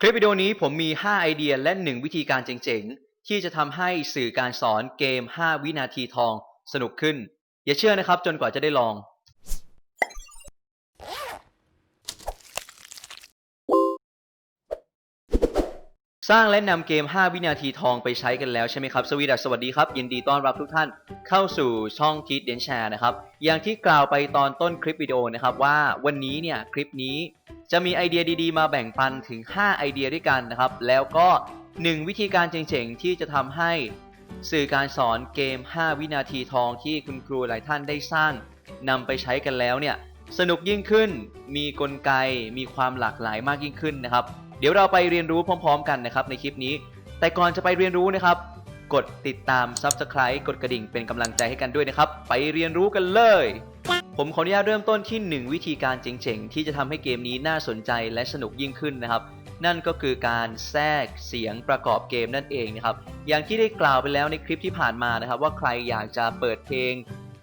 คลิปวิดีโอนี้ผมมี 5 ไอเดียและ 1 วิธีการเจ๋งๆ ที่จะทำให้สื่อการสอนเกม 5 วินาทีทองสนุกขึ้น อย่าเชื่อนะครับจนกว่าจะได้ลอง สร้างและนำเกม 5 วินาทีทองไปใช้กันแล้วใช่ไหมครับ สวีดัสสวัสดีครับ ยินดีต้อนรับทุกท่านเข้าสู่ช่องที d เดนแชร์นะครับ อย่างที่กล่าวไปตอนต้นคลิปวิดีโอนะครับว่าวันนี้เนี่ยคลิปนี้ จะมีไอเดียดีๆ มาแบ่งปันถึง 5 ไอเดียด้วยกันนะครับ แล้วก็ 1 วิธีการเจ๋งๆ ที่จะทำให้สื่อการสอนเกม 5 วินาทีทองที่คุณครูหลายท่านได้สร้างนำไปใช้กันแล้วเนี่ยสนุกยิ่งขึ้น มีกลไก มีความหลากหลายมากยิ่งขึ้นนะครับ เดี๋ยวเราไปเรียนรู้พร้อม ๆ กันนะครับในคลิปนี้ แต่ก่อนจะไปเรียนรู้นะครับ กดติดตาม Subscribe กดกระดิ่งเป็นกำลังใจให้กันด้วยนะครับ ไปเรียนรู้กันเลย ผมขออนุญาตเริ่มต้นที่ 1 วิธีการเจ๋งๆ ที่จะทำให้เกมนี้น่าสนใจและสนุกยิ่งขึ้นนะครับ นั่นก็คือการแทรกเสียงประกอบเกมนั่นเองนะครับ อย่างที่ได้กล่าวไปแล้วในคลิปที่ผ่านมานะครับ ว่าใครอยากจะเปิดเพลง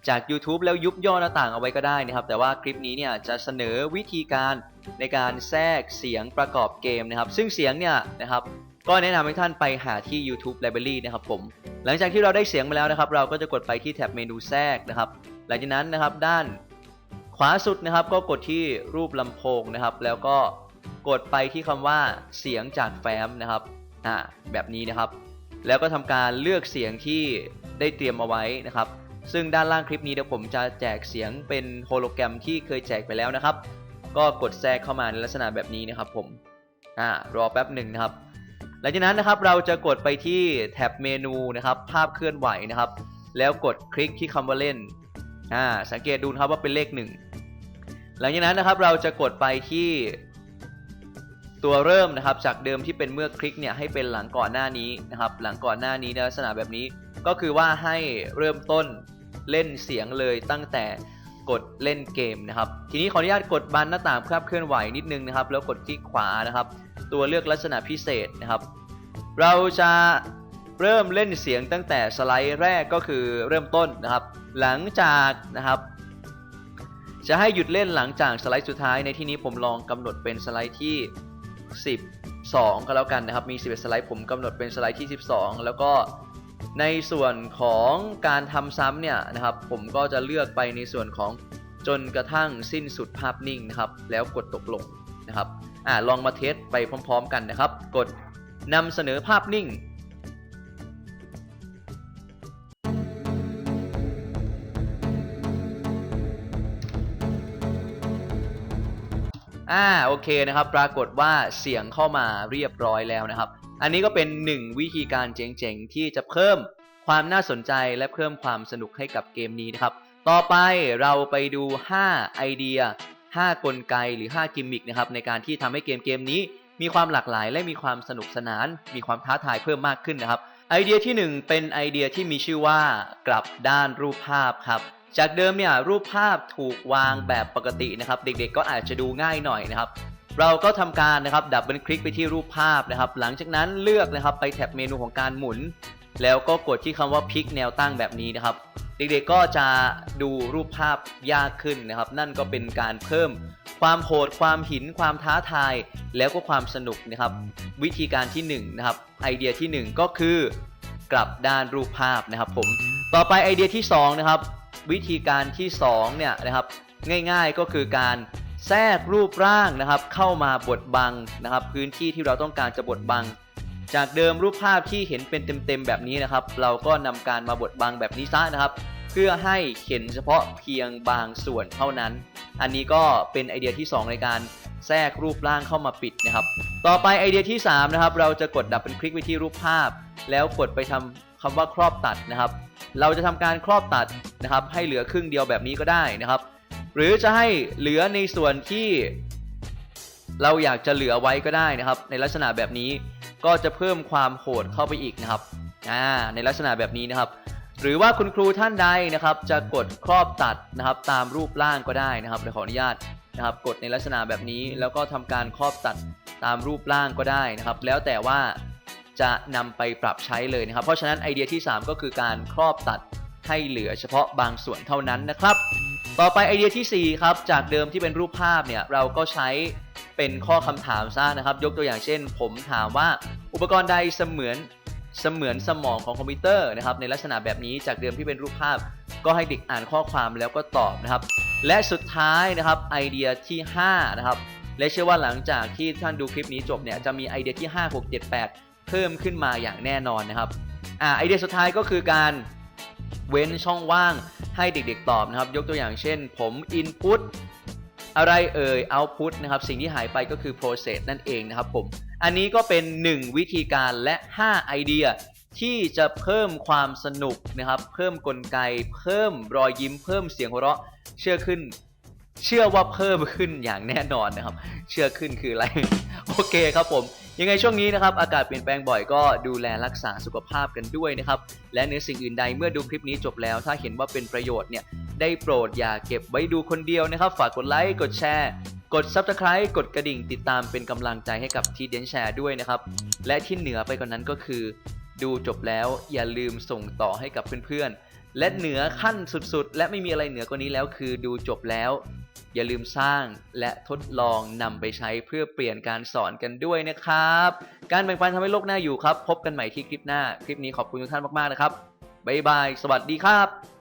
จาก YouTube แล้วยุบย่อหน้าต่างเอาไว้ก็ได้นะครับ แต่ว่าคลิปนี้เนี่ยจะเสนอวิธีการในการแทรกเสียงประกอบเกมนะครับ ซึ่งเสียงเนี่ยนะครับก็แนะนำให้ท่านไปหาที่ YouTube Library นะครับผม หลังจากที่เราได้เสียงมาแล้วนะครับ เราก็จะกดไปที่แท็บเมนูแทรกนะครับ หลังจากนั้นนะครับด้านขวาสุดนะครับก็กดที่รูปลำโพงนะครับ แล้วก็กดไปที่คำว่าเสียงจากแฟ้มนะครับอ่าแบบนี้นะครับ แล้วก็ทำการเลือกเสียงที่ได้เตรียมเอาไว้นะครับ ซึ่งด้านล่างคลิปนี้เดี๋ยวผมจะแจกเสียงเป็นโฮโลแกรมที่เคยแจกไปแล้วนะครับ ก็กดแทรกเข้ามาในลักษณะแบบนี้นะครับผมอ่ารอแป๊บหนึ่งนะครับ หลังจากนั้นนะครับเราจะกดไปที่แท็บเมนูนะครับ ภาพเคลื่อนไหวนะครับ แล้วกดคลิกที่คำว่าเล่น อ่าสังเกตดูนะครับว่าเป็นเลขหนึ่งหลังจากนั้นนะครับเราจะกดไปที่ตัวเริ่มนะครับจากเดิมที่เป็นเมื่อคลิกเนี่ยให้เป็นหลังก่อนหน้านี้นะครับหลังก่อนหน้านี้ในลักษณะแบบนี้ก็คือว่าให้เริ่มต้นเล่นเสียงเลยตั้งแต่กดเล่นเกมนะครับ ทีนี้ขออนุญาตกดบันหน้าต่างภาพเคลื่อนไหวนิดนึงนะครับ แล้วกดคลิกขวานะครับ ตัวเลือกลักษณะพิเศษนะครับ เราจะ เริ่มเล่นเสียงตั้งแต่สไลด์แรกก็คือเริ่มต้นนะครับ หลังจากนะครับ จะให้หยุดเล่นหลังจากสไลด์สุดท้ายในที่นี้ผมลองกำหนดเป็นสไลด์ที่ 12 ก็แล้วกันนะครับ มี 11 สไลด์ผมกำหนดเป็นสไลด์ที่ 12 แล้วก็ในส่วนของการทำซ้ำเนี่ยนะครับ ผมก็จะเลือกไปในส่วนของจนกระทั่งสิ้นสุดภาพนิ่งนะครับ แล้วกดตกลงนะครับอ่าลองมาเทสไปพร้อม ๆ กันนะครับ กดนำเสนอภาพนิ่ง อ่าโอเคนะครับปรากฏว่าเสียงเข้ามาเรียบร้อยแล้วนะครับ อันนี้ก็เป็นหนึ่งวิธีการเจ๋งๆ ที่จะเพิ่มความน่าสนใจและเพิ่มความสนุกให้กับเกมนี้นะครับ ต่อไปเราไปดู 5 ไอเดีย 5 กลไกหรือ 5 กิมมิคนะครับในการที่ทำให้เกมเกมนี้ มีความหลากหลายและมีความสนุกสนาน มีความท้าทายเพิ่มมากขึ้นนะครับไอเดียที่ 1 เป็นไอเดียที่มีชื่อว่ากลับด้านรูปภาพครับ จากเดิมเนี่ยรูปภาพถูกวางแบบปกตินะครับ เด็กๆก็อาจจะดูง่ายหน่อยนะครับ เราก็ทำการนะครับดับเบิลคลิกไปที่รูปภาพนะครับ หลังจากนั้นเลือกนะครับไปแท็บเมนูของการหมุน แล้วก็กดที่คำว่าพลิกแนวตั้งแบบนี้นะครับ เด็กๆก็จะดูรูปภาพยากขึ้นนะครับ นั่นก็เป็นการเพิ่มความโหดความหินความท้าทาย แล้วก็ความสนุกนะครับ วิธีการที่1นะครับไอเดียที่ 1 ก็คือกลับด้านรูปภาพนะครับผมต่อไปไอเดียที่2นะครับ วิธีการที่2เนี่ยนะครับง่ายๆก็คือการแทรกรูปร่างนะครับ เข้ามาบดบังนะครับ พื้นที่ที่เราต้องการจะบดบัง จากเดิมรูปภาพที่เห็นเป็นเต็มๆแบบนี้นะครับ เราก็นำการมาบดบังแบบนี้ซะนะครับ เพื่อให้เห็นเฉพาะเพียงบางส่วนเท่านั้น อันนี้ก็เป็นไอเดียที่ 2 ในการแทรกรูปร่างเข้ามาปิดนะครับ ต่อไปไอเดียที่3นะครับเราจะกดดับเป็นคลิกไปที่รูปภาพ แล้วกดไปทำคำว่าครอบตัดนะครับ เราจะทำการครอบตัดนะครับ ให้เหลือครึ่งเดียวแบบนี้ก็ได้นะครับ หรือจะให้เหลือในส่วนที่เราอยากจะเหลือไว้ก็ได้นะครับ ในลักษณะแบบนี้ก็จะเพิ่มความโหดเข้าไปอีกนะครับอ่าในลักษณะแบบนี้นะครับ หรือว่าคุณครูท่านใดนะครับ จะกดครอบตัดนะครับ ตามรูปร่างก็ได้นะครับเดี๋ยวขออนุญาตนะครับ กดในลักษณะแบบนี้ แล้วก็ทำการครอบตัดตามรูปร่างก็ได้นะครับ แล้วแต่ว่า จะนำไปปรับใช้เลยนะครับ เพราะฉะนั้นไอเดียที่ 3 ก็คือการครอบตัดให้เหลือเฉพาะบางส่วนเท่านั้นนะครับ ต่อไปไอเดียที่ 4 ครับ จากเดิมที่เป็นรูปภาพเนี่ยเราก็ใช้เป็นข้อคำถามซะนะครับ ยกตัวอย่างเช่น ผมถามว่าอุปกรณ์ใดเสมือนเสมือนสมองของคอมพิวเตอร์นะครับในลักษณะแบบนี้จากเดิมที่เป็นรูปภาพ ก็ให้เด็กอ่านข้อความแล้วก็ตอบนะครับ และสุดท้ายนะครับไอเดียที่ 5 นะครับและเชื่อว่าหลังจากที่ท่านดูคลิปนี้จบเนี่ยจะมีไอเดียที่ 5 6 7 8 เพิ่มขึ้นมาอย่างแน่นอนนะครับอ่าไอเดียสุดท้ายก็คือการเว้นช่องว่างให้เด็กๆตอบนะครับ ยกตัวอย่างเช่น ผม input อะไรเอ่ย output นะครับ สิ่งที่หายไปก็คือ process นั่นเองนะครับผม อันนี้ก็เป็น 1 วิธีการและ 5 ไอเดียที่จะเพิ่มความสนุกนะครับ เพิ่มกลไก เพิ่มรอยยิ้ม เพิ่มเสียงหัวเราะ เชื่อขึ้น เชื่อว่าเพิ่มขึ้นอย่างแน่นอนนะครับ เชื่อขึ้นคืออะไร โอเคครับผม ยังไงช่วงนี้นะครับอากาศเปลี่ยนแปลงบ่อยก็ดูแลรักษาสุขภาพกันด้วยนะครับและในสิ่งอื่นใดเมื่อดูคลิปนี้จบแล้ว ถ้าเห็นว่าเป็นประโยชน์เนี่ยได้โปรดอย่าเก็บไว้ดูคนเดียวนะครับ ฝากกดไลค์กดแชร์ กด Subscribe กดกระดิ่งติดตามเป็นกำลังใจให้กับทีเดนแชร์ด้วยนะครับและที่เหนือไปกว่านนั้นก็คือ ดูจบแล้วอย่าลืมส่งต่อให้กับเพื่อนๆและเหนือขั้นสุดๆ และไม่มีอะไรเหนือกว่านี้แล้วคือดูจบแล้ว อย่าลืมสร้างและทดลองนำไปใช้เพื่อเปลี่ยนการสอนกันด้วยนะครับ การแบ่งปันทำให้โลกน่าอยู่ครับ พบกันใหม่ที่คลิปหน้า คลิปนี้ขอบคุณทุกท่านมากๆนะครับ บ๊ายบาย สวัสดีครับ